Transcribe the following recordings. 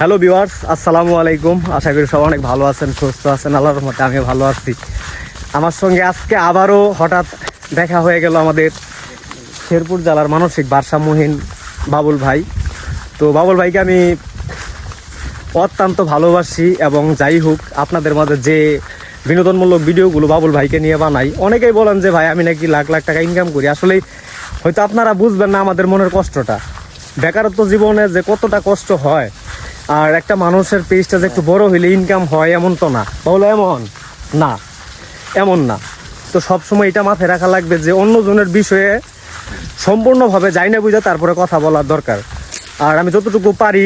Hello viewers, আসসালামু আলাইকুম। আশা করি সবাই অনেক ভালো আছেন, সুস্থ আছেন। আল্লাহর রহমতে আমি ভালো আছি। আমার সঙ্গে আজকে আবারও হঠাৎ দেখা হয়ে গেল আমাদের শেরপুর জেলার মানসিক ভারসাম্যহীন বাবুল ভাই। তো বাবুল ভাইকে আমি অত্যন্ত ভালোবাসি এবং যাই হোক, আপনাদের মাঝে যে বিনোদনমূলক ভিডিওগুলো বাবুল ভাইকে নিয়ে বানাই, অনেকেই বলেন যে ভাই, আমি নাকি লাখ লাখ টাকা ইনকাম করি। আসলে হয়তো আপনারা বুঝবেন না আমাদের মনের কষ্টটা। বেকারত্ব জীবনে যে কতটা কষ্ট হয়, আর একটা মানুষের পেজটা যে একটু বড় হইলে ইনকাম হয় এমন তো না। বলো এমন? না এমন না। তো সবসময় এটা মাথায় রাখা লাগবে যে অন্যজনের বিষয়ে সম্পূর্ণভাবে যাই না বুঝে তারপরে কথা বলার দরকার। আর আমি যতটুকু পারি,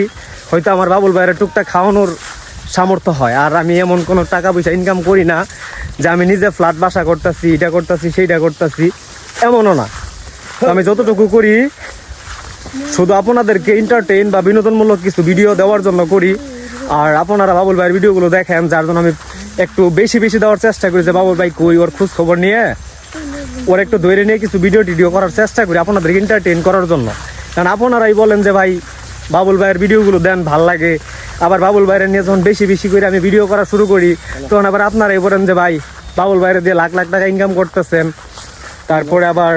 হয়তো আমার বাবুল ভাইয়ের টুকটাক খাওয়ানোর সামর্থ্য হয়। আর আমি এমন কোনো টাকা পয়সা ইনকাম করি না যে আমি নিজে ফ্ল্যাট বাসা করতেছি, এটা করতেছি, সেইটা করতেছি, এমনও না। আমি যতটুকু করি শুধু আপনাদেরকে এন্টারটেইন বা বিনোদনমূলক কিছু ভিডিও দেওয়ার জন্য করি। আর আপনারা বাবুল ভাইয়ের ভিডিওগুলো দেখেন, যার জন্য আমি একটু বেশি বেশি দেওয়ার চেষ্টা করি যে বাবুল ভাই কই, ওর খোঁজ খবর নিয়ে। ওর একটু ধরে নিয়ে কিছু ভিডিও টিডিও করার চেষ্টা করি আপনাদেরকে এন্টারটেইন করার জন্য। কারণ আপনারাই বলেন যে ভাই, বাবুল ভাইয়ের ভিডিওগুলো দেন, ভালো লাগে। আবার বাবুল ভাইয়ের নিয়ে যখন বেশি বেশি করে আমি ভিডিও করা শুরু করি, তখন আবার আপনারাই বলেন যে ভাই, বাবুল ভাইয়ের দিয়ে লাখ লাখ টাকা ইনকাম করতেছেন। তারপরে আবার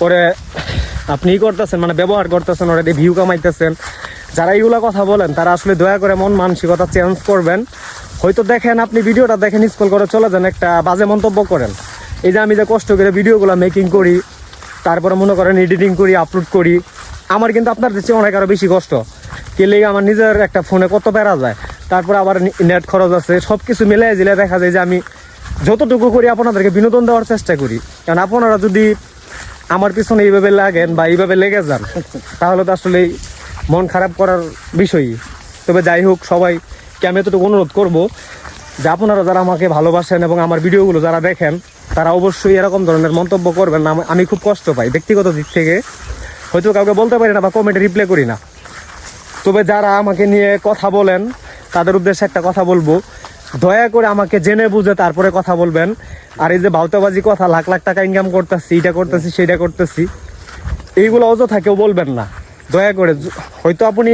পরে আপনি করতেছেন মানে ব্যবহার করতেছেন ওরা ভিউ কামাইতেছেন। যারা এইগুলা কথা বলেন, তারা আসলে দয়া করে মন মানসিকতা চেঞ্জ করবেন। হয়তো দেখেন, আপনি ভিডিওটা দেখেন স্কুল করে চলে যান, একটা বাজে মন্তব্য করেন। এই যে আমি যে কষ্ট করে ভিডিওগুলো মেকিং করি, তারপরে মনে করেন এডিটিং করি আপলোড করি, আমার কিন্তু আপনার চেয়ে অনেক আরও বেশি কষ্ট। কে লেগে আমার নিজের একটা ফোনে কত পেরা যায়, তারপরে আবার নেট খরচ আছে সব কিছু মিলাই দিলে দেখা যায় যে আমি যতটুকু করি, আপনাদেরকে বিনোদন দেওয়ার চেষ্টা করি। কারণ আপনারা যদি আমার পিছনে এইভাবে লাগেন বা এইভাবে লেগে যান, তাহলে তো আসলে মন খারাপ করার বিষয়ই। তবে যাই হোক সবাইকে আমি এতটুকু অনুরোধ করব যে আপনারা যারা আমাকে ভালোবাসেন এবং আমার ভিডিওগুলো যারা দেখেন, তারা অবশ্যই এরকম ধরনের মন্তব্য করবেন না, আমি খুব কষ্ট পাই ব্যক্তিগত দিক থেকে। হয়তো কাউকে বলতে পারি না বা কমেন্টে রিপ্লাই করি না। তবে যারা আমাকে নিয়ে কথা বলেন, তাদের উদ্দেশ্যে একটা কথা বলব দয়া করে আমাকে জেনে বুঝে তারপরে কথা বলবেন। আর এই যে ভাউতাবাজি কথা, লাখ লাখ টাকা ইনকাম করতেছি এটা করতেছি সেটা করতেছি, এইগুলো অযথা কেউ বলবেন না। দয়া করে হয়তো আপনি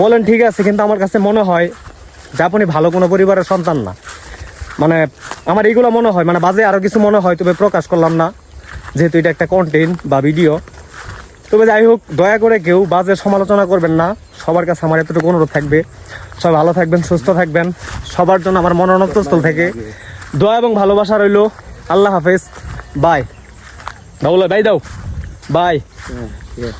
বলেন ঠিক আছে, কিন্তু আমার কাছে মনে হয় যে আপনি ভালো কোনো পরিবারের সন্তান না। মানে আমার এইগুলো মনে হয় মানে বাজে আরও কিছু মনে হয়, তবে প্রকাশ করলাম না। যেহেতু এটা একটা কন্টেন্ট বা ভিডিও তবে যাই হোক, দয়া করে কেউ বাজে সমালোচনা করবেন না। সবার কাছে আমার এতটুকু অনুরোধ থাকবে। সবাই ভালো থাকবেন সুস্থ থাকবেন। সবার জন্য আমার মনোনত স্থল থেকে দোয়া এবং ভালোবাসা রইল। আল্লাহ হাফেজ। বাই। বাবুলা বাই দাও। বাই। হ্যাঁ